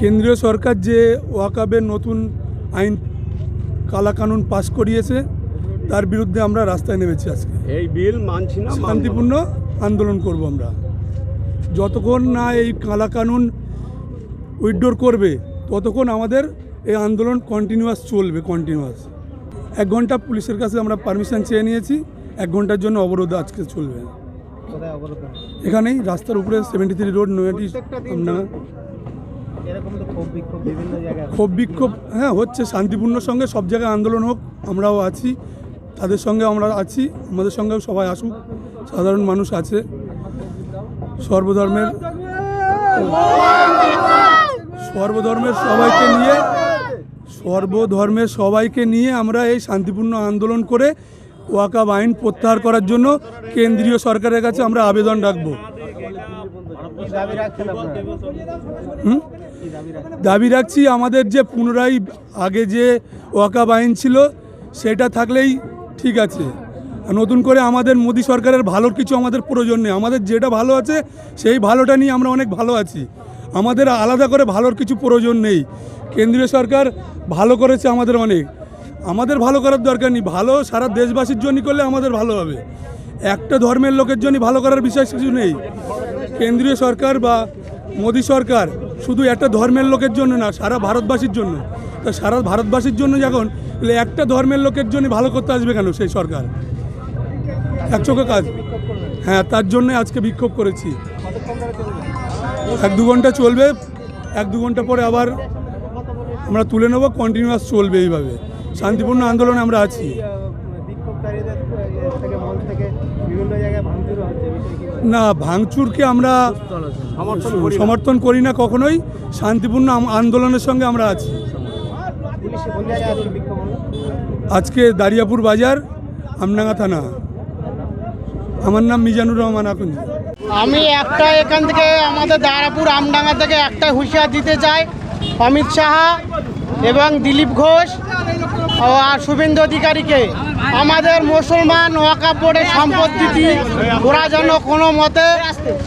কেন্দ্রীয় সরকার যে ওয়াকাবের নতুন আইন কালাকানুন পাশ করিয়েছে তার বিরুদ্ধে আমরা রাস্তায় নেমেছি আজকে। এই বিল মানছি না শান্তিপূর্ণ আন্দোলন করব আমরা। যতক্ষণ না এই কালাকানুন উইথড্রর করবে ততক্ষণ আমাদের এই আন্দোলন কন্টিনিউয়াস চলবে কন্টিনিউয়াস এক ঘণ্টা পুলিশের কাছে আমরা পারমিশন চেয়ে নিয়েছি এক ঘণ্টার জন্য অবরোধ আজকে চলবে। এখানেই রাস্তার উপরে সেভেন্টি থ্রি রোড নয়াটি আমরা ক্ষোভ বিক্ষোভ হ্যাঁ হচ্ছে শান্তিপূর্ণ সঙ্গে, সব জায়গায় আন্দোলন হোক, আমরাও আছি, তাদের সঙ্গে আমরা আছি, আমাদের সঙ্গেও সবাই আসুক, সাধারণ মানুষ আছে, সর্বধর্মের সর্বধর্মের সবাইকে নিয়ে, সর্বধর্মের সবাইকে নিয়ে আমরা এই শান্তিপূর্ণ আন্দোলন করে ওয়াকাব আইন প্রত্যাহার করার জন্য কেন্দ্রীয় সরকারের কাছে আমরা আবেদন রাখব। দাবি রাখছি আমাদের যে পুনরায় আগে যে ওয়াকাব আইন ছিল, সেটা থাকলেই ঠিক আছে। নতুন করে আমাদের মোদী সরকারের ভালোর কিছু আমাদের প্রয়োজন নেই। আমাদের যেটা ভালো আছে, সেই ভালোটা নিয়ে আমরা অনেক ভালো আছি। আমাদের আলাদা করে ভালোর কিছু প্রয়োজন নেই। কেন্দ্রীয় সরকার ভালো করেছে আমাদের অনেক। আমাদের ভালো করার দরকার নেই। ভালো সারা দেশবাসীর জন্য করলে আমাদের ভালো হবে। একটা ধর্মের লোকের জন্য ভালো করার বিষয় কিছু নেই। কেন্দ্রীয় সরকার বা মোদী সরকার শুধু একটা ধর্মের লোকের জন্য না, সারা ভারতবাসীর জন্য। তা সারা ভারতবাসীর জন্য যখন একটা ধর্মের লোকের জন্য ভালো করতে আসবে কেন সেই সরকার? এক চোখে কাজ। হ্যাঁ তার জন্য আজকে বিক্ষোভ করেছি। এক দু ঘণ্টা চলবে, এক দু ঘণ্টা পরে আবার আমরা তুলে নেব কন্টিনিউয়াস চলবে এইভাবে। শান্তিপূর্ণ আন্দোলনে আমরা আছি। না, ভাঙচুরকে আমরা সমর্থন করি না। কখনোই শান্তিপূর্ণ আন্দোলনের সঙ্গে আমরা আছি? আজকে দারিয়াপুর বাজার, আমডাঙ্গা থানা আমার নাম মিজানুর রহমান আকুনি আমি একটা এখান থেকে আমাদের দারাপুর আমডাঙ্গা থেকে একটা হুঁশিয়ার দিতে চাই অমিত সাহা এবং দিলীপ ঘোষ ও আর শুভেন্দু অধিকারীকে। আমাদের মুসলমান ওয়াকাপ বোর্ডের সম্পত্তিটি ওরা যেন কোনো মতে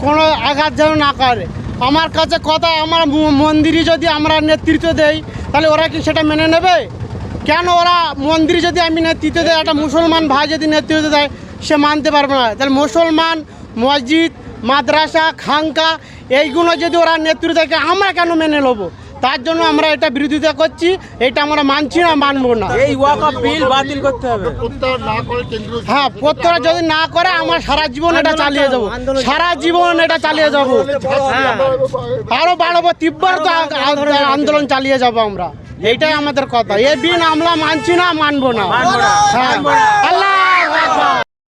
কোনো আঘাত যেন না করে। আমার কাছে কথা, আমার মন্দিরে যদি আমরা নেতৃত্ব দেই, তাহলে ওরা কি সেটা মেনে নেবে? কেন ওরা মন্দিরে যদি আমি নেতৃত্ব দেয় একটা মুসলমান ভাই যদি নেতৃত্ব দেয়, সে মানতে পারবে না। তাহলে মুসলমান, মসজিদ, মাদ্রাসা খাঙ্কা এইগুলো যদি ওরা নেতৃত্ব দেয়, আমরা কেন মেনে নেব? তার জন্য আমরা এটা বিরোধিতা করছি এটা আমরা মানছি না মানবো না। এই বিল বাতিল করতে হবে। হ্যাঁ প্রত্যয় যদি না করে আমরা সারা জীবন এটা চালিয়ে যাব। সারা জীবন এটা চালিয়ে যাব। হ্যাঁ। আরও বাড়াবো তীব্র তো আ- আ- আন্দোলন চালিয়ে যাব আমরা। এইটাই আমাদের কথা। এই বিন আমরা মানছি না মানবো না। হ্যাঁ।